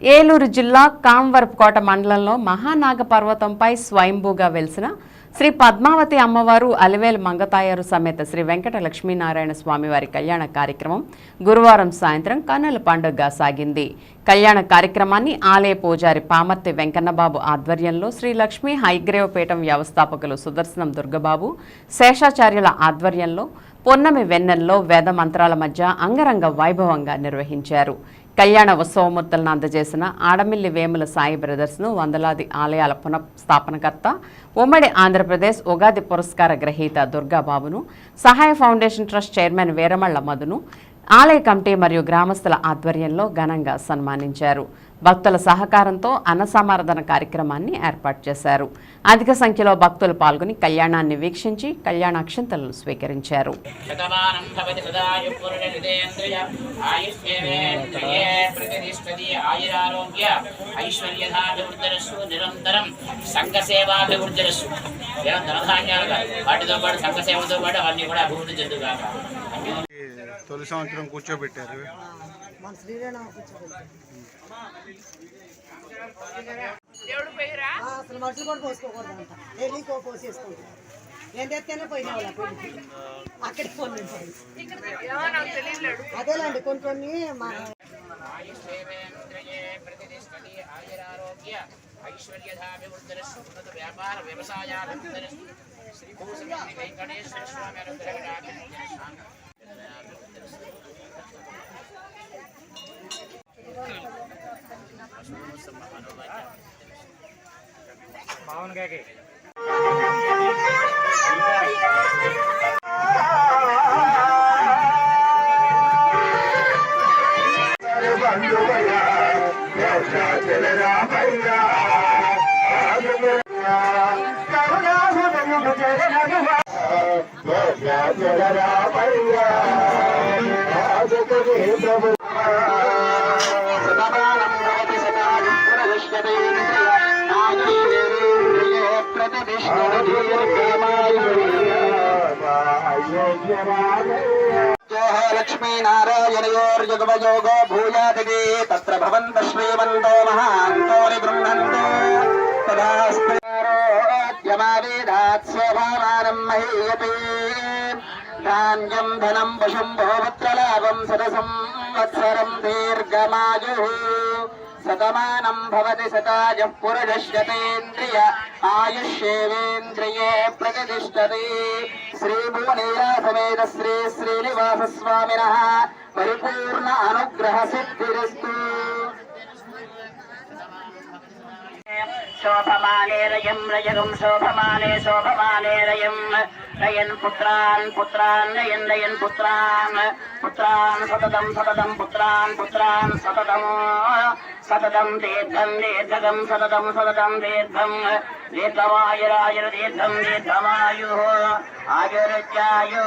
ఏలూరు జిల్లా కాంవరపుకోట మండలంలో మహానాగ పర్వతంపై స్వయంభూగా వెలిసిన శ్రీ పద్మావతి అమ్మవారు అలివేలు మంగతాయారు సమేత శ్రీ వెంకట లక్ష్మీనారాయణ స్వామివారి కళ్యాణ కార్యక్రమం గురువారం సాయంత్రం కన్నుల పండుగగా సాగింది. కళ్యాణ కార్యక్రమాన్ని ఆలయ పూజారి పామర్తి వెంకన్నబాబు ఆధ్వర్యంలో శ్రీ లక్ష్మీ హైగ్రేవపీఠం వ్యవస్థాపకులు సుదర్శనం దుర్గబాబు శేషాచార్యుల ఆధ్వర్యంలో పొన్నమి వెన్నెల్లో వేద మంత్రాల మధ్య అంగరంగ వైభవంగా నిర్వహించారు. కళ్యాణ ఉత్సవమూర్తులను అందజేసిన ఆడమిల్లి వేముల సాయి బ్రదర్స్ను వందలాది ఆలయాల పునఃస్థాపనకర్త ఉమ్మడి ఆంధ్రప్రదేశ్ ఉగాది పురస్కార గ్రహీత దుర్గాబాబును Sahaya foundation trust chairman Veeramalla మధును ఆలయ కమిటీ మరియు గ్రామస్తుల ఆధ్వర్యంలో ఘనంగా సన్మానించారు. భక్తుల సహకారంతో అన్నసమారాధన కార్యక్రమాన్ని ఏర్పాటు చేశారు. అధిక సంఖ్యలో భక్తులు పాల్గొని కళ్యాణాన్ని వీక్షించి కళ్యాణాక్షంతలను స్వీకరించారు. నిరంతరం వాటితో పాటు పాటు అవన్నీ కూడా అభివృద్ధి చెందుగాక. తొలి సంవత్సరం కూర్చోబెట్టారు. మన శ్రీరామ కూర్చోబెట్టారు ఆ, అసలు మనుషులు కూడా పోసుకోకూడదు అంట వెళ్ళి పోసేసుకుంటారు. నేను తెస్తేనే పోయినా అక్కడికి కొన్ని అదేలేండి కొన్ని కొన్ని మా ఐశ్వర్యధాభివృద్ధిరస్సు వ్యాపార వ్యవసాయాభివృద్ధిరస్సు శ్రీభూషణ వెంకటేశ్వర స్వామి అనుగ్రహ పవన్ భవతి శతాయు పునరుష్యతేంద్రియ ఆయుష్యేంద్రియే ప్రతిష్టతి దీర్ఘమాయుः లక్ష్మీనారాయణయోర్యుగమయోగో భూయాదిదే తత్ర భవంత శ్రీమంతో మహాంతో నిగృహంతో తదాస్మారోద్యమావేదాత్ శోభామానం మహీయతే. ధాన్యం ధనం పశుం భోవత్రలాభం సదసం వత్సరం దీర్ఘమాయుः. శతమానం భవతి శతాయః పురుషశ్యతేంద్రియ ఆయుష్యేవేంద్రియే ప్రతిష్టతి. శ్రీభువనీరాసమేత శ్రీ శ్రీనివాస స్వామినః పరిపూర్ణ అనుగ్రహ సిద్ధిరస్తు. శోభమానే రయం రయగం శోభమానే శోభమానే రయం రయన్ పుత్రాన్ పుత్రాన్ నయన్ నయన్ పుత్రాన్. పుత్రాన్ సతతం సతతం పుత్రాన్ పుత్రాన్ సతతం సతతం దీర్ఘం దీర్ఘగం సతతం సతతం దీర్ఘం. దీర్ఘమాయురాయుర దీర్ఘం దీర్ఘమాయు ఆయుర్యాయు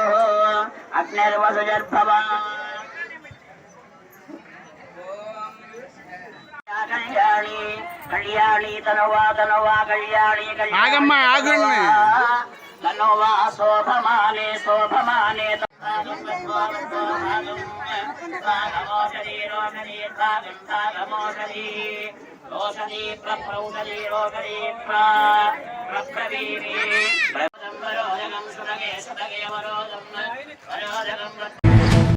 అగ్నిర్వసుజర్భవా కళ్యాణి కళ్యాణి తనవా తనవా కళ్యాణి ఆగమ్మా, ఆగండి. తనవా శోభమానే శోభమానే రోషధీ ప్రౌషధీ రోషధీ ప్రవీరి